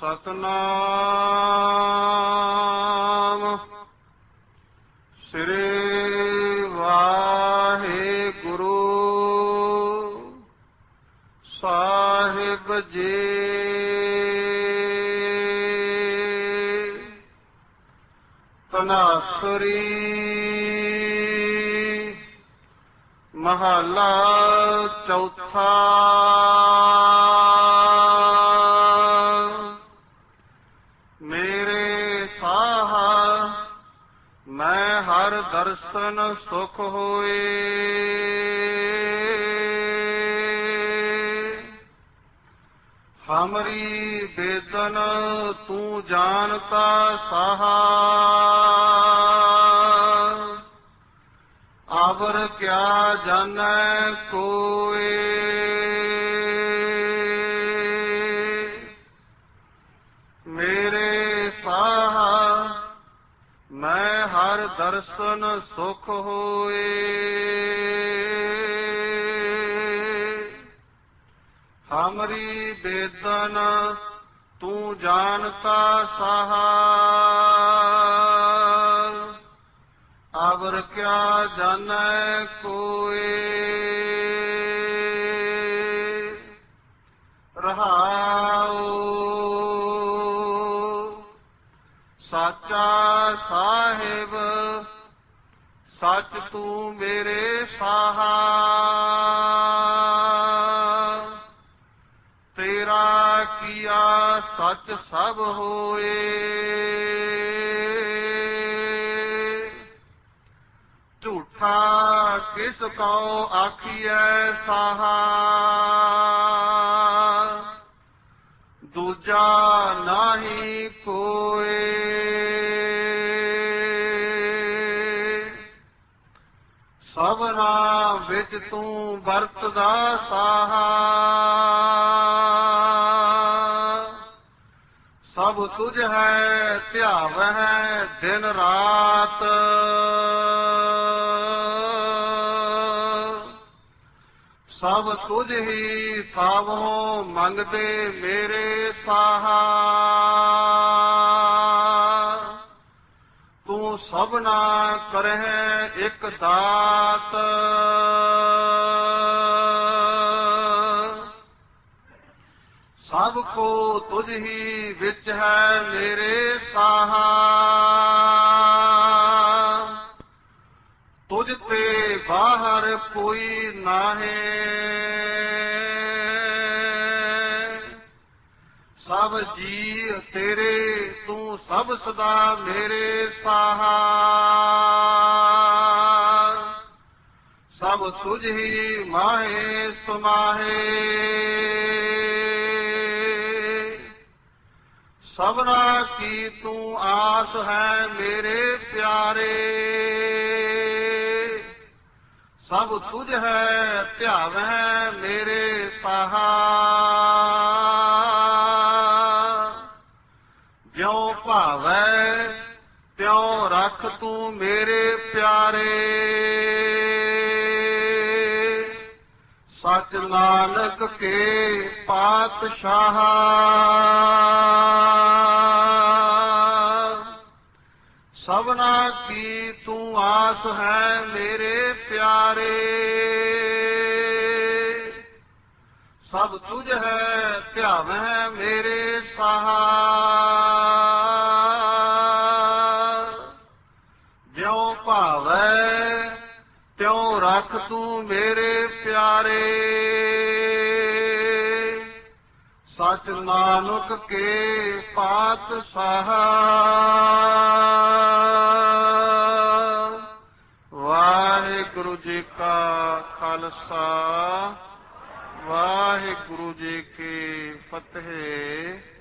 ਸਤਨਾਮ। ਸ੍ਰੀ ਵਾਹਿਗੁਰੂ। ਸਾਹਿਬ ਜੀ। ਤਨਾਸਰੀ ਮਹਲਾ ਚੌਥਾ ਮੇਰੇ ਸਾਹ ਮੈਂ ਹਰ ਦਰਸ਼ਨ ਸੁਖ ਹੋਏ। ਹਮਰੀ ਬੇਦਨ ਤੂੰ ਜਾਣਤਾ ਸਹਾ। ਆਵਰ ਕਿਆ ਜਾਣੈ ਕੋਏ ਮੇਰੇ ਸਾਹ ਮੈਂ ਹਰ ਦਰਸ਼ਨ ਸੁਖ ਹੋਏ। ਹਮਰੀ ਬੇਦਨ ਤੂੰ ਜਾਣਤਾ ਸਹਾ। ਅਵਰ ਕਿਆ ਜਾਣੈ ਕੋਏ। ਸਾਚਾ ਸਾਹਿਬ, ਸੱਚ ਤੂੰ ਮੇਰੇ ਸਾਹਾ। ਤੇਰਾ ਕੀਆ ਸੱਚ ਸਭ ਹੋਏ। ਝੂਠਾ ਕਿਸ ਕਉ ਆਖੀਐ ਸਾਹਾ। ਦੂਜਾ ਨਾਹੀ ਕੋਏ। ਸਭਨਾ ਵਿੱਚ ਤੂੰ ਵਰਤਦਾ ਸਾਹਾ। ਸਭ ਤੁਝ ਹੈ, ਧਿਆਵ ਹੈ ਦਿਨ ਰਾਤ। ਸਭ ਤੁਝ ਹੀ ਥਾਵੋ ਮੰਗਦੇ ਮੇਰੇ ਸਾਹਾ। ਸਭਨਾ ਕਰਹਿ ਇੱਕ ਦਾਤ। ਸਭ ਕੋ ਤੁਝ ਹੀ ਵਿੱਚ ਹੈ ਮੇਰੇ ਸਾਹਾ। ਤੁਝ ਤੇ ਬਾਹਰ ਕੋਈ ਨਾਹੀ। ਸਭ ਜੀ ਤੇਰੇ, ਤੂੰ ਸਭ ਸਦਾ ਮੇਰੇ ਸਾਹਾ। ਸਭ ਤੁਝ ਹੀ ਮਾਹੇ, ਸੁਮਾਹੇ। ਸਭਨਾ ਕੀ ਤੂੰ ਆਸ ਹੈ ਮੇਰੇ ਪਿਆਰੇ। ਸਭ ਤੁਝ ਹੈ, ਧਿਆਵੈ ਮੇਰੇ ਸਾਹਾ। ਭਾਵੈ ਤਿਉ ਰੱਖ ਤੂੰ ਮੇਰੇ ਪਿਆਰੇ। ਸਚ ਨਾਨਕ ਕੇ ਪਾਤਸ਼ਾਹ। ਸਭਨਾ ਕੀ ਤੂੰ ਆਸ ਹੈ ਮੇਰੇ ਪਿਆਰੇ। ਸਭ ਤੁਝ ਹੈ ਧਿਆਵੈ ਮੇਰੇ ਸਾਹਾ ਜਿਉ ਭਾਵੈ ਤਿਉ ਤੂੰ ਮੇਰੇ ਪਿਆਰੇ। ਸਚ ਨਾਨਕ ਕੇ ਪਾਤਸ਼ਾਹ। ਵਾਹਿਗੁਰੂ ਜੀ ਕਾ ਖਾਲਸਾ, ਵਾਹਿਗੁਰੂ ਜੀ ਕੀ ਫਤਿਹ।